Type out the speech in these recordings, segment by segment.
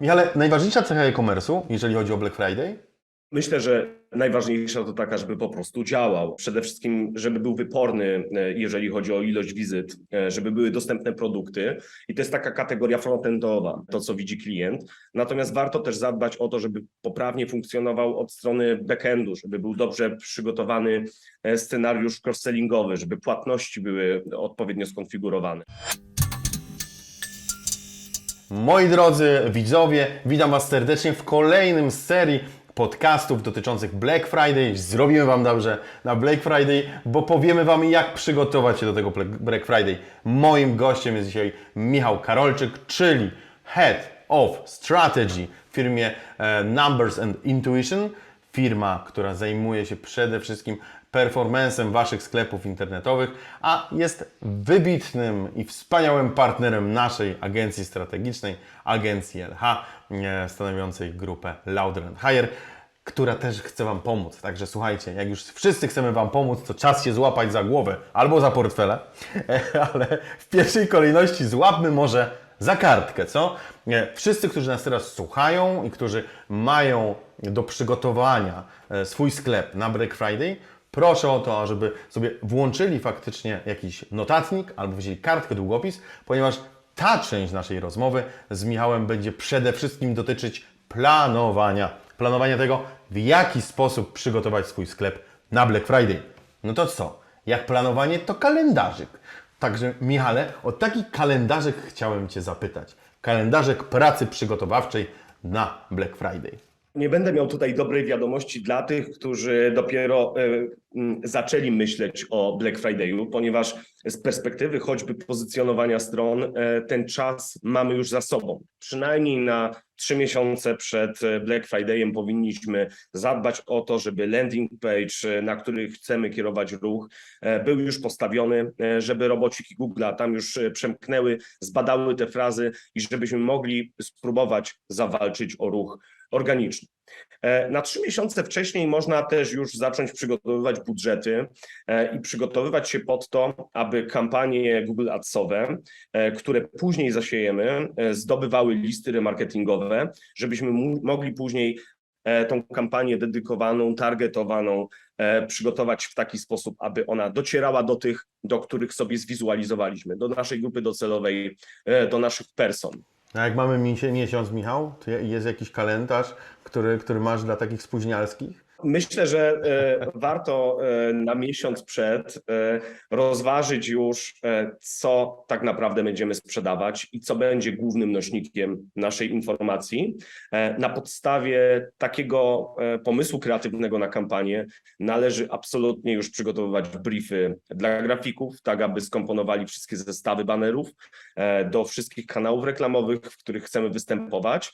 Michale, najważniejsza cecha e-commerce'u, jeżeli chodzi o Black Friday, Myślę, że najważniejsza to taka, żeby po prostu działał. Przede wszystkim, żeby był wyporny, e, jeżeli chodzi o ilość wizyt, e, żeby były dostępne produkty. I to jest taka kategoria frontendowa, to co widzi klient. Natomiast warto też zadbać o to, żeby poprawnie funkcjonował od strony backendu, żeby był dobrze przygotowany e, scenariusz cross-sellingowy, żeby płatności były odpowiednio skonfigurowane. Moi drodzy widzowie, witam Was serdecznie w kolejnym z serii podcastów dotyczących Black Friday. Zrobimy Wam dobrze na Black Friday, bo powiemy Wam, jak przygotować się do tego Black Friday. Moim gościem jest dzisiaj Michał Karolczyk, czyli Head of Strategy w firmie e, Numbers and Intuition. Firma, która zajmuje się przede wszystkim performancem Waszych sklepów internetowych, a jest wybitnym i wspaniałym partnerem naszej agencji strategicznej, agencji LH, e, stanowiącej grupę Louder and Higher, która też chce Wam pomóc. Także słuchajcie, jak już wszyscy chcemy Wam pomóc, to czas się złapać za głowę albo za portfele, ale w pierwszej kolejności złapmy może za kartkę, co? Wszyscy, którzy nas teraz słuchają i którzy mają do przygotowania e, swój sklep na Black Friday, proszę o to, żeby sobie włączyli faktycznie jakiś notatnik albo wzięli kartkę, długopis, ponieważ ta część naszej rozmowy z Michałem będzie przede wszystkim dotyczyć planowania. Planowania tego, w jaki sposób przygotować swój sklep na Black Friday. No to co? Jak planowanie, to kalendarzyk. Także Michale, o taki kalendarzyk chciałem Cię zapytać. Kalendarzyk pracy przygotowawczej na Black Friday. Nie będę miał tutaj dobrej wiadomości dla tych, którzy dopiero e, zaczęli myśleć o Black Friday'u, ponieważ z perspektywy choćby pozycjonowania stron e, ten czas mamy już za sobą. Przynajmniej na trzy miesiące przed e, Black Friday'em powinniśmy zadbać o to, żeby landing page, e, na który chcemy kierować ruch, e, był już postawiony, żeby robociki Google'a tam już przemknęły, zbadały te frazy i żebyśmy mogli spróbować zawalczyć o ruch organiczny. E, Na trzy miesiące wcześniej można też już zacząć przygotowywać budżety e, i przygotowywać się pod to, aby kampanie Google Adsowe, e, które później zasiejemy, zdobywały listy remarketingowe, żebyśmy mogli później tą kampanię dedykowaną, targetowaną przygotować w taki sposób, aby ona docierała do tych, do których sobie zwizualizowaliśmy, do naszej grupy docelowej, do naszych person. A jak mamy miesiąc, Michał, to jest jakiś kalendarz, który, który masz dla takich spóźnialskich? Myślę, że e, warto e, na miesiąc przed e, rozważyć już, co tak naprawdę będziemy sprzedawać i co będzie głównym nośnikiem naszej informacji. Na podstawie takiego pomysłu kreatywnego na kampanię należy absolutnie już przygotowywać briefy dla grafików, tak aby skomponowali wszystkie zestawy banerów do wszystkich kanałów reklamowych, w których chcemy występować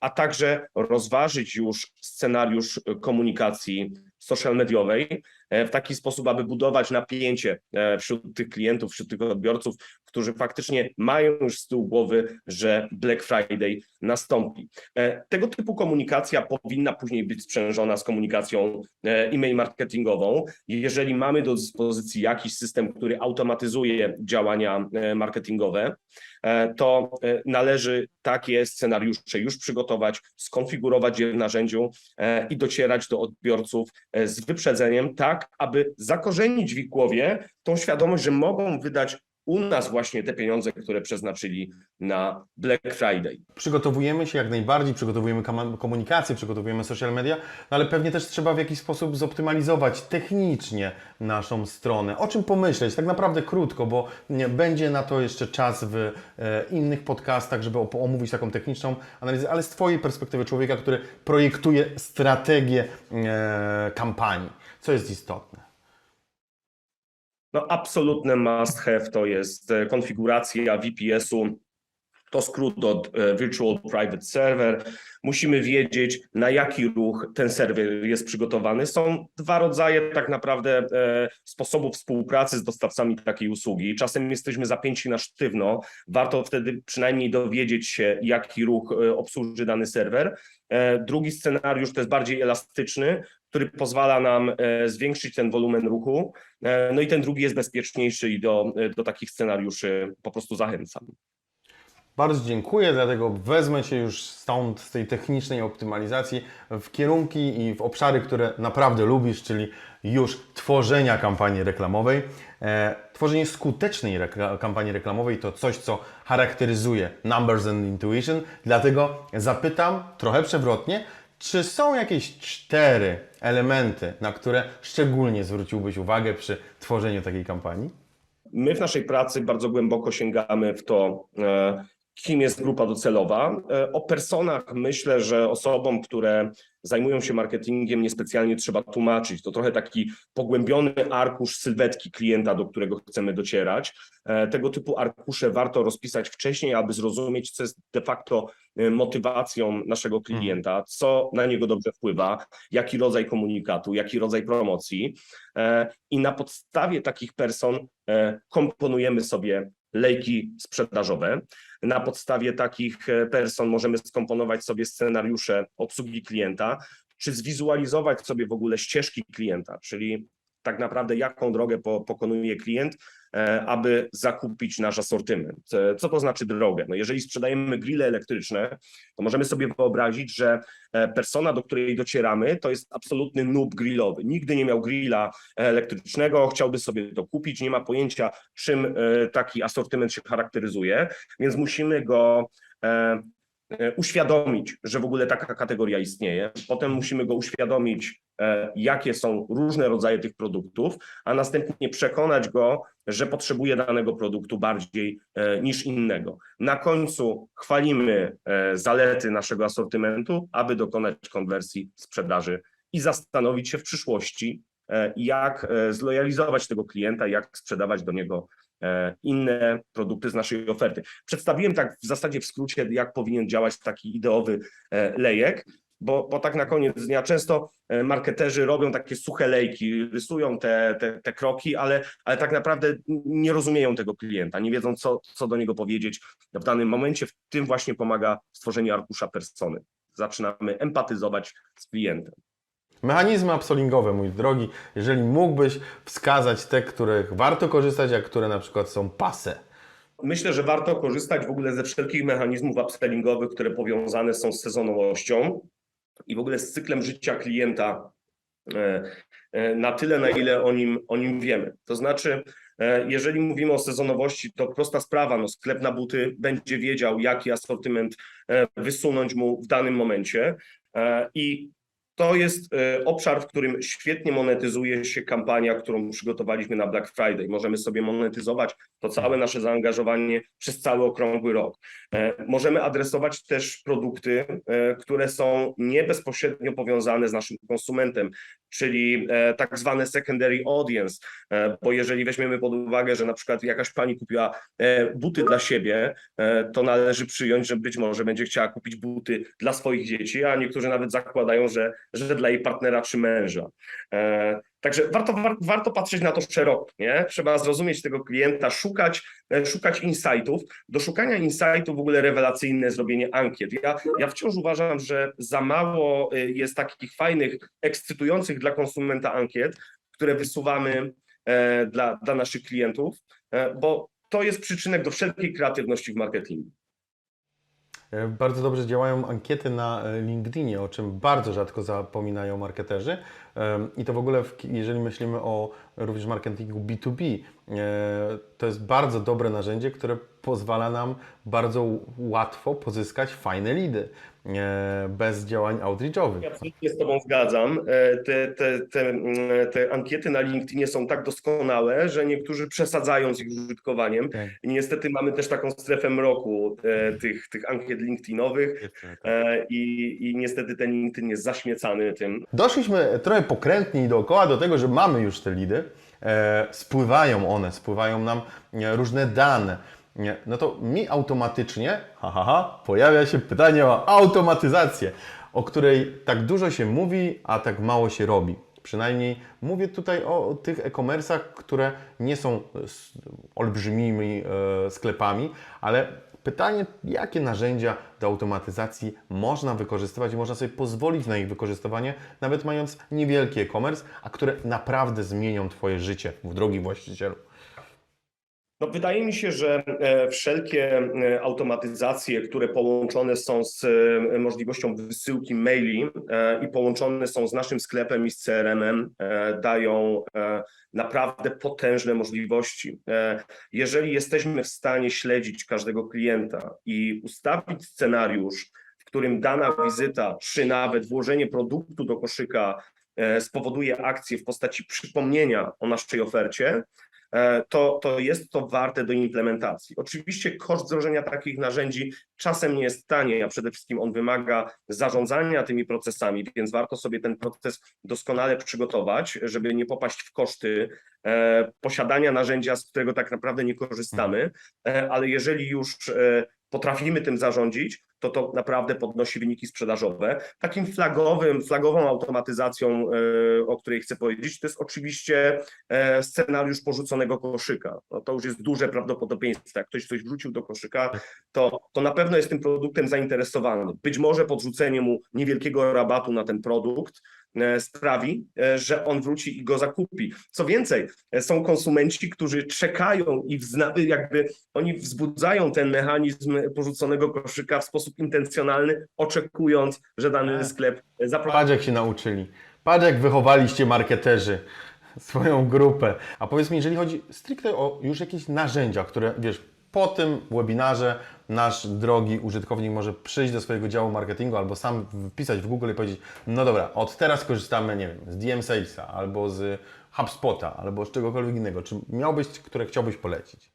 a także rozważyć już scenariusz komunikacji social mediowej w taki sposób, aby budować napięcie e, wśród tych klientów, wśród tych odbiorców, którzy faktycznie mają już z tyłu głowy, że Black Friday nastąpi. E, Tego typu komunikacja powinna później być sprzężona z komunikacją e, e-mail marketingową. Jeżeli mamy do dyspozycji jakiś system, który automatyzuje działania e, marketingowe, e, to e, należy takie scenariusze już przygotować, skonfigurować je w narzędziu e, i docierać do odbiorców e, z wyprzedzeniem, tak aby zakorzenić w ich głowie tą świadomość, że mogą wydać u nas właśnie te pieniądze, które przeznaczyli na Black Friday. Przygotowujemy się jak najbardziej, przygotowujemy komunikację, przygotowujemy social media, no ale pewnie też trzeba w jakiś sposób zoptymalizować technicznie naszą stronę. O czym pomyśleć? Tak naprawdę krótko, bo będzie na to jeszcze czas w e, innych podcastach, żeby omówić taką techniczną analizę, ale z Twojej perspektywy człowieka, który projektuje strategię e, kampanii. Co jest istotne? No, absolutne must have to jest e, konfiguracja VPS-u. To skrót od e, Virtual Private Server. Musimy wiedzieć, na jaki ruch ten serwer jest przygotowany. Są dwa rodzaje tak naprawdę e, sposobów współpracy z dostawcami takiej usługi. Czasem jesteśmy zapięci na sztywno. Warto wtedy przynajmniej dowiedzieć się, jaki ruch e, obsłuży dany serwer. Drugi scenariusz to jest bardziej elastyczny, który pozwala nam zwiększyć ten wolumen ruchu. No i ten drugi jest bezpieczniejszy i do, do takich scenariuszy po prostu zachęcam. Bardzo dziękuję, dlatego wezmę się już stąd, z tej technicznej optymalizacji w kierunki i w obszary, które naprawdę lubisz, czyli już tworzenia kampanii reklamowej. E, tworzenie skutecznej kampanii reklamowej to coś, co charakteryzuje Numbers and Intuition, dlatego zapytam trochę przewrotnie, czy są jakieś cztery elementy, na które szczególnie zwróciłbyś uwagę przy tworzeniu takiej kampanii? My w naszej pracy bardzo głęboko sięgamy w to, e, kim jest grupa docelowa. E, O personach myślę, że osobom, które zajmują się marketingiem, niespecjalnie trzeba tłumaczyć. To trochę taki pogłębiony arkusz sylwetki klienta, do którego chcemy docierać. E, Tego typu arkusze warto rozpisać wcześniej, aby zrozumieć, co jest de facto e, motywacją naszego klienta, co na niego dobrze wpływa, jaki rodzaj komunikatu, jaki rodzaj promocji. I na podstawie takich person komponujemy sobie lejki sprzedażowe. Na podstawie takich e, person możemy skomponować sobie scenariusze obsługi klienta, czy zwizualizować sobie w ogóle ścieżki klienta, czyli tak naprawdę jaką drogę po, pokonuje klient, e, aby zakupić nasz asortyment. E, Co to znaczy drogę? No jeżeli sprzedajemy grille elektryczne, to możemy sobie wyobrazić, że e, persona, do której docieramy, to jest absolutny noob grillowy. Nigdy nie miał grilla elektrycznego, chciałby sobie to kupić, nie ma pojęcia, czym taki asortyment się charakteryzuje, więc musimy go uświadomić, że w ogóle taka kategoria istnieje. Potem musimy go uświadomić, e, jakie są różne rodzaje tych produktów, a następnie przekonać go, że potrzebuje danego produktu bardziej e, niż innego. Na końcu chwalimy e, zalety naszego asortymentu, aby dokonać konwersji sprzedaży i zastanowić się w przyszłości, e, jak e, zlojalizować tego klienta, jak sprzedawać do niego e, inne produkty z naszej oferty. Przedstawiłem tak w zasadzie w skrócie, jak powinien działać taki ideowy e, lejek, bo, bo tak na koniec dnia często e, marketerzy robią takie suche lejki, rysują te, te, te kroki, ale, ale tak naprawdę nie rozumieją tego klienta, nie wiedzą, co, co do niego powiedzieć w danym momencie. W tym właśnie pomaga stworzenie arkusza persony. Zaczynamy empatyzować z klientem. Mechanizmy upsellingowe, mój drogi, jeżeli mógłbyś wskazać te, których warto korzystać, a które na przykład są pase. Myślę, że warto korzystać w ogóle ze wszelkich mechanizmów upsellingowych, które powiązane są z sezonowością i w ogóle z cyklem życia klienta e, e, na tyle, na ile o nim, o nim wiemy. To znaczy, e, jeżeli mówimy o sezonowości, to prosta sprawa, no sklep na buty będzie wiedział, jaki asortyment wysunąć mu w danym momencie i to jest e, obszar, w którym świetnie monetyzuje się kampania, którą przygotowaliśmy na Black Friday. Możemy sobie monetyzować to całe nasze zaangażowanie przez cały okrągły rok. E, Możemy adresować też produkty, e, które są nie bezpośrednio powiązane z naszym konsumentem, czyli tak zwane secondary audience, bo jeżeli weźmiemy pod uwagę, że na przykład jakaś pani kupiła buty dla siebie, to należy przyjąć, że być może będzie chciała kupić buty dla swoich dzieci, a niektórzy nawet zakładają, że, że dla jej partnera czy męża. E, Także warto, war, warto patrzeć na to szeroko, nie? Trzeba zrozumieć tego klienta, szukać, e, szukać insightów. Do szukania insightów w ogóle rewelacyjne zrobienie ankiet. Ja, ja wciąż uważam, że za mało e, jest takich fajnych, ekscytujących dla konsumenta ankiet, które wysuwamy dla, dla naszych klientów, bo to jest przyczynek do wszelkiej kreatywności w marketingu. E, Bardzo dobrze działają ankiety na e, LinkedInie, o czym bardzo rzadko zapominają marketerzy. Em, I to w ogóle, jeżeli myślimy o również marketingu B2B, e, to jest bardzo dobre narzędzie, które pozwala nam bardzo łatwo pozyskać fajne lidy e, bez działań outreachowych. Ja absolutnie z Tobą zgadzam. E, Te, te, te, mm, te ankiety na LinkedInie są tak doskonałe, że niektórzy przesadzają z ich użytkowaniem. Tak. Niestety mamy też taką strefę mroku e, tych, tych ankiet LinkedInowych e, i, i niestety ten LinkedIn jest zaśmiecany tym. Doszliśmy trochę pokrętnie i dookoła do tego, że mamy już te lidy, e, spływają one, spływają nam e, różne dane. Nie, No to mi automatycznie, ha, ha, ha, pojawia się pytanie o automatyzację, o której tak dużo się mówi, a tak mało się robi. Przynajmniej mówię tutaj o tych e-commerce'ach, które nie są e, olbrzymimi e, sklepami, ale pytanie, jakie narzędzia do automatyzacji można wykorzystywać i można sobie pozwolić na ich wykorzystywanie, nawet mając niewielki e-commerce, a które naprawdę zmienią Twoje życie w drogi właścicielu. No, wydaje mi się, że e, wszelkie e, automatyzacje, które połączone są z e, możliwością wysyłki maili i połączone są z naszym sklepem i z CRM-em, dają naprawdę potężne możliwości. Jeżeli jesteśmy w stanie śledzić każdego klienta i ustawić scenariusz, w którym dana wizyta, czy nawet włożenie produktu do koszyka spowoduje akcję w postaci przypomnienia o naszej ofercie, to, to jest to warte do implementacji. Oczywiście koszt wdrożenia takich narzędzi czasem nie jest tani, a przede wszystkim on wymaga zarządzania tymi procesami, więc warto sobie ten proces doskonale przygotować, żeby nie popaść w koszty e, posiadania narzędzia, z którego tak naprawdę nie korzystamy, e, ale jeżeli już e, potrafimy tym zarządzić, to to naprawdę podnosi wyniki sprzedażowe. Takim flagowym, flagową automatyzacją, e, o której chcę powiedzieć, to jest oczywiście e, scenariusz porzuconego koszyka. No to już jest duże prawdopodobieństwo. Jak ktoś coś wrzucił do koszyka, to, to na pewno jest tym produktem zainteresowany. Być może podrzucenie mu niewielkiego rabatu na ten produkt e, sprawi, że on wróci i go zakupi. Co więcej, są konsumenci, którzy czekają i jakby oni wzbudzają ten mechanizm porzuconego koszyka w sposób intencjonalny, oczekując, że dany Tak. sklep zaprowadzi. Patrz jak się nauczyli. Patrz jak wychowaliście marketerzy swoją grupę. A powiedz mi, jeżeli chodzi stricte o już jakieś narzędzia, które wiesz, po tym webinarze nasz drogi użytkownik może przyjść do swojego działu marketingu albo sam wpisać w Google i powiedzieć, no dobra, od teraz korzystamy, nie wiem, z DM Salesa albo z HubSpota albo z czegokolwiek innego. Czy miałbyś, które chciałbyś polecić?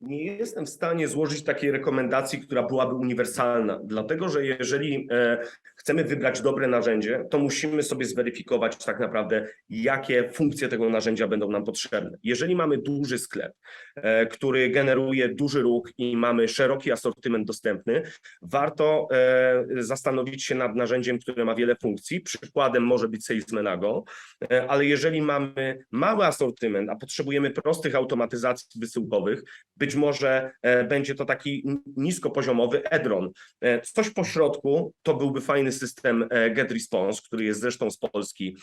Nie jestem w stanie złożyć takiej rekomendacji, która byłaby uniwersalna, dlatego że jeżeli e, chcemy wybrać dobre narzędzie, to musimy sobie zweryfikować tak naprawdę, jakie funkcje tego narzędzia będą nam potrzebne. Jeżeli mamy duży sklep, e, który generuje duży ruch i mamy szeroki asortyment dostępny, warto e, zastanowić się nad narzędziem, które ma wiele funkcji. Przykładem może być Salesmanago, ale jeżeli mamy mały asortyment, a potrzebujemy prostych automatyzacji wysyłkowych, być może e, będzie to taki niskopoziomowy Edron. E, Coś po środku to byłby fajny system e, GetResponse, który jest zresztą z Polski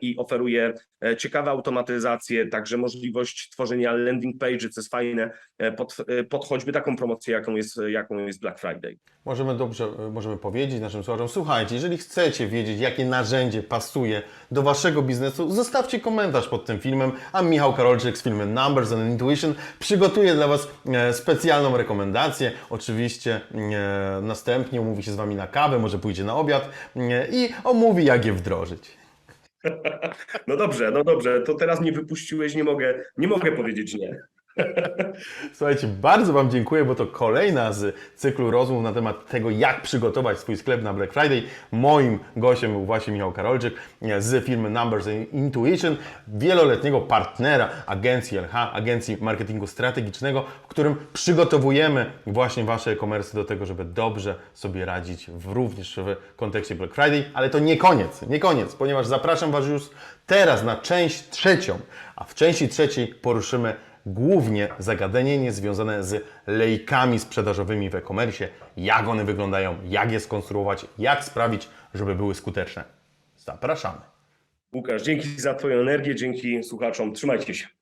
i oferuje ciekawe automatyzacje, także możliwość tworzenia landing page, co jest fajne, pod, pod choćby taką promocję, jaką jest, jaką jest Black Friday. Możemy dobrze, możemy powiedzieć naszym słuchaczom, słuchajcie, jeżeli chcecie wiedzieć, jakie narzędzie pasuje do Waszego biznesu, zostawcie komentarz pod tym filmem, a Michał Karolczyk z filmem Numbers and Intuition przygotuje dla Was e, specjalną rekomendację. Oczywiście e, następnie umówi się z Wami na kawę, może pójdzie na obiad e, i omówi, jak je wdrożyć. No dobrze, no dobrze, to teraz mnie wypuściłeś, nie mogę, nie mogę powiedzieć nie. Słuchajcie, bardzo Wam dziękuję, bo to kolejna z cyklu rozmów na temat tego, jak przygotować swój sklep na Black Friday. Moim gościem był właśnie Michał Karolczyk z firmy Numbers Intuition, wieloletniego partnera agencji LH, agencji marketingu strategicznego, w którym przygotowujemy właśnie Wasze e-commerce do tego, żeby dobrze sobie radzić w, również w kontekście Black Friday. Ale to nie koniec, nie koniec, ponieważ zapraszam Was już teraz na część trzecią, a w części trzeciej poruszymy głównie zagadnienie związane z lejkami sprzedażowymi w e-commerce, jak one wyglądają, jak je skonstruować, jak sprawić, żeby były skuteczne. Zapraszamy. Łukasz, dzięki za Twoją energię, dzięki słuchaczom, trzymajcie się.